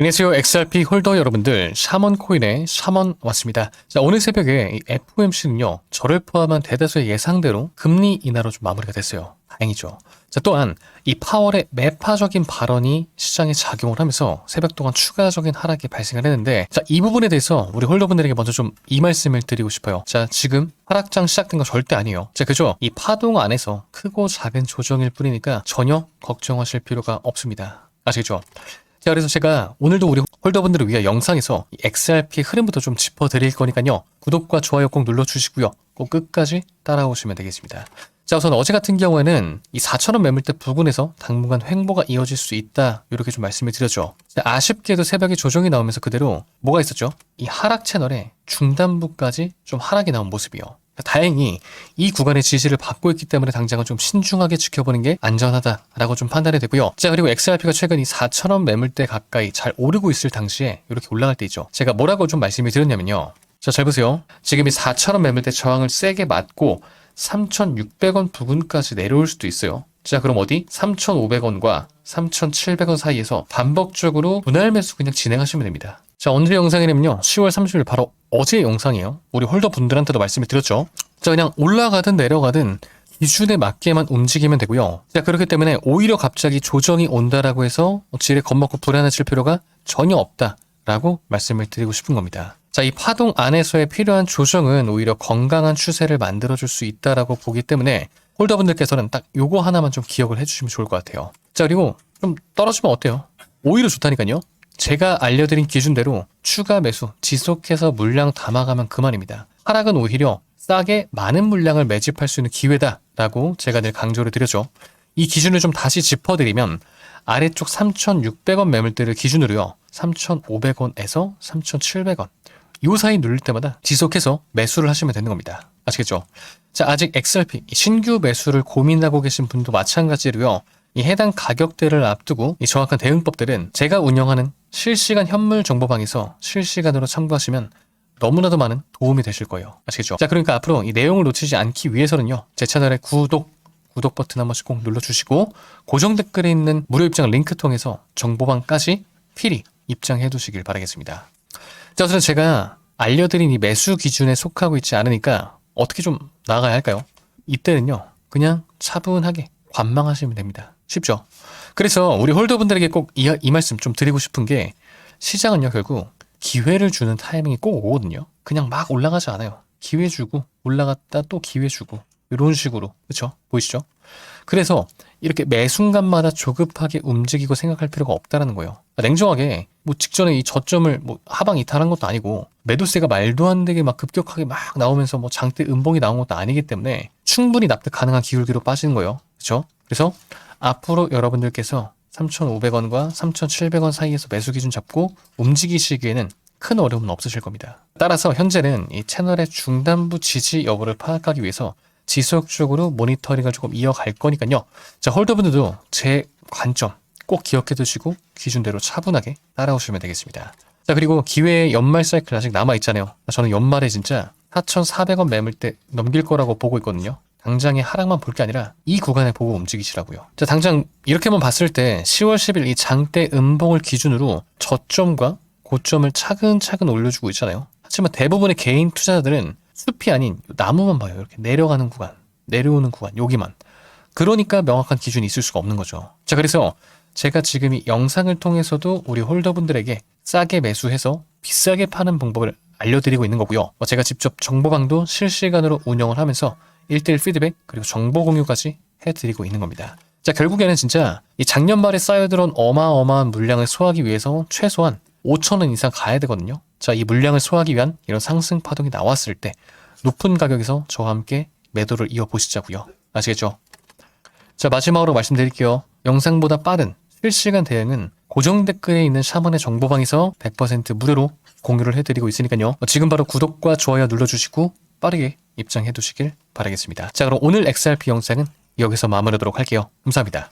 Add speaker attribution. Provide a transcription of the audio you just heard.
Speaker 1: 안녕하세요. XRP 홀더 여러분들, 샤먼 코인의 샤먼 왔습니다. 자, 오늘 새벽에 이 FOMC는요, 저를 포함한 대다수의 예상대로 금리 인하로 좀 마무리가 됐어요. 다행이죠. 자, 또한 이 파월의 매파적인 발언이 시장에 작용을 하면서 새벽 동안 추가적인 하락이 발생을 했는데, 자, 이 부분에 대해서 우리 홀더분들에게 먼저 좀 이 말씀을 드리고 싶어요. 자, 지금 하락장 시작된 거 절대 아니에요. 자, 그죠? 이 파동 안에서 크고 작은 조정일 뿐이니까 전혀 걱정하실 필요가 없습니다. 아시겠죠? 자, 그래서 제가 오늘도 우리 홀더분들을 위해 영상에서 이 XRP의 흐름부터 좀 짚어드릴 거니까요. 구독과 좋아요 꼭 눌러주시고요. 꼭 끝까지 따라오시면 되겠습니다. 자, 우선 어제 같은 경우에는 이 4천원 매물대 부근에서 당분간 횡보가 이어질 수 있다. 이렇게 좀 말씀을 드렸죠. 자, 아쉽게도 새벽에 조정이 나오면서 그대로 뭐가 있었죠? 이 하락 채널의 중단부까지 좀 하락이 나온 모습이요. 다행히 이 구간의 지지를 받고 있기 때문에 당장은 좀 신중하게 지켜보는 게 안전하다라고 좀 판단이 되고요. 자 그리고 XRP가 최근 이 4천원 매물대 가까이 잘 오르고 있을 당시에 이렇게 올라갈 때 있죠. 제가 뭐라고 좀 말씀을 드렸냐면요. 자 잘 보세요. 지금 이 4천원 매물대 저항을 세게 맞고 3,600원 부근까지 내려올 수도 있어요. 자 그럼 어디 3,500원과 3,700원 사이에서 반복적으로 분할 매수 그냥 진행하시면 됩니다. 자 오늘의 영상에는요 10월 30일 바로 어제 영상이에요. 우리 홀더 분들한테도 말씀을 드렸죠. 자 그냥 올라가든 내려가든 기준에 맞게만 움직이면 되고요. 자 그렇기 때문에 오히려 갑자기 조정이 온다라고 해서 지레 겁먹고 불안해질 필요가 전혀 없다라고 말씀을 드리고 싶은 겁니다. 자, 이 파동 안에서의 필요한 조정은 오히려 건강한 추세를 만들어줄 수 있다라고 보기 때문에 홀더분들께서는 딱 요거 하나만 좀 기억을 해주시면 좋을 것 같아요. 자, 그리고 좀 떨어지면 어때요? 오히려 좋다니까요. 제가 알려드린 기준대로 추가 매수 지속해서 물량 담아가면 그만입니다. 하락은 오히려 싸게 많은 물량을 매집할 수 있는 기회다라고 제가 늘 강조를 드렸죠. 이 기준을 좀 다시 짚어드리면 아래쪽 3,600원 매물대를 기준으로요. 3,500원에서 3,700원. 요 사이 누를 때마다 지속해서 매수를 하시면 되는 겁니다. 아시겠죠? 자, 아직 XRP 신규 매수를 고민하고 계신 분도 마찬가지로요. 이 해당 가격대를 앞두고 이 정확한 대응법들은 제가 운영하는 실시간 현물 정보방에서 실시간으로 참고하시면 너무나도 많은 도움이 되실 거예요. 아시겠죠? 자, 그러니까 앞으로 이 내용을 놓치지 않기 위해서는요. 제 채널에 구독, 구독 버튼 한 번씩 꼭 눌러주시고 고정 댓글에 있는 무료 입장 링크 통해서 정보방까지 필히 입장해 두시길 바라겠습니다. 자, 우선 제가 알려드린 이 매수 기준에 속하고 있지 않으니까 어떻게 좀 나아가야 할까요? 이때는요, 그냥 차분하게 관망하시면 됩니다. 쉽죠? 그래서 우리 홀더분들에게 꼭이 이 말씀 좀 드리고 싶은 게 시장은요, 결국 기회를 주는 타이밍이 꼭 오거든요. 그냥 막 올라가지 않아요. 기회 주고 올라갔다 또 기회 주고 이런 식으로 그렇죠? 보이시죠? 그래서 이렇게 매 순간마다 조급하게 움직이고 생각할 필요가 없다라는 거예요. 냉정하게 뭐 직전에 이 저점을 뭐 하방 이탈한 것도 아니고 매도세가 말도 안 되게 막 급격하게 막 나오면서 뭐 장대 음봉이 나온 것도 아니기 때문에 충분히 납득 가능한 기울기로 빠지는 거예요. 그렇죠? 그래서 앞으로 여러분들께서 3,500원과 3,700원 사이에서 매수 기준 잡고 움직이시기에는 큰 어려움은 없으실 겁니다. 따라서 현재는 이 채널의 중단부 지지 여부를 파악하기 위해서 지속적으로 모니터링을 조금 이어갈 거니까요. 자, 홀더분들도 제 관점 꼭 기억해 두시고 기준대로 차분하게 따라오시면 되겠습니다. 자, 그리고 기회의 연말 사이클 아직 남아 있잖아요. 저는 연말에 진짜 4,400원 매물대 넘길 거라고 보고 있거든요. 당장의 하락만 볼 게 아니라 이 구간에 보고 움직이시라고요. 자, 당장 이렇게만 봤을 때 10월 10일 이 장대 음봉을 기준으로 저점과 고점을 차근차근 올려주고 있잖아요. 하지만 대부분의 개인 투자자들은 숲이 아닌 나무만 봐요. 이렇게 내려가는 구간, 내려오는 구간, 여기만. 그러니까 명확한 기준이 있을 수가 없는 거죠. 자, 그래서 제가 지금 이 영상을 통해서도 우리 홀더분들에게 싸게 매수해서 비싸게 파는 방법을 알려드리고 있는 거고요. 뭐 제가 직접 정보방도 실시간으로 운영을 하면서 1대1 피드백 그리고 정보 공유까지 해드리고 있는 겁니다. 자, 결국에는 진짜 이 작년 말에 쌓여들어온 어마어마한 물량을 소화하기 위해서 최소한 5천원 이상 가야 되거든요. 자, 이 물량을 소화하기 위한 이런 상승 파동이 나왔을 때 높은 가격에서 저와 함께 매도를 이어보시자고요. 아시겠죠? 자, 마지막으로 말씀드릴게요. 영상보다 빠른 실시간 대응은 고정 댓글에 있는 샤먼의 정보방에서 100% 무료로 공유를 해드리고 있으니까요. 지금 바로 구독과 좋아요 눌러주시고 빠르게 입장해 두시길 바라겠습니다. 자, 그럼 오늘 XRP 영상은 여기서 마무리하도록 할게요. 감사합니다.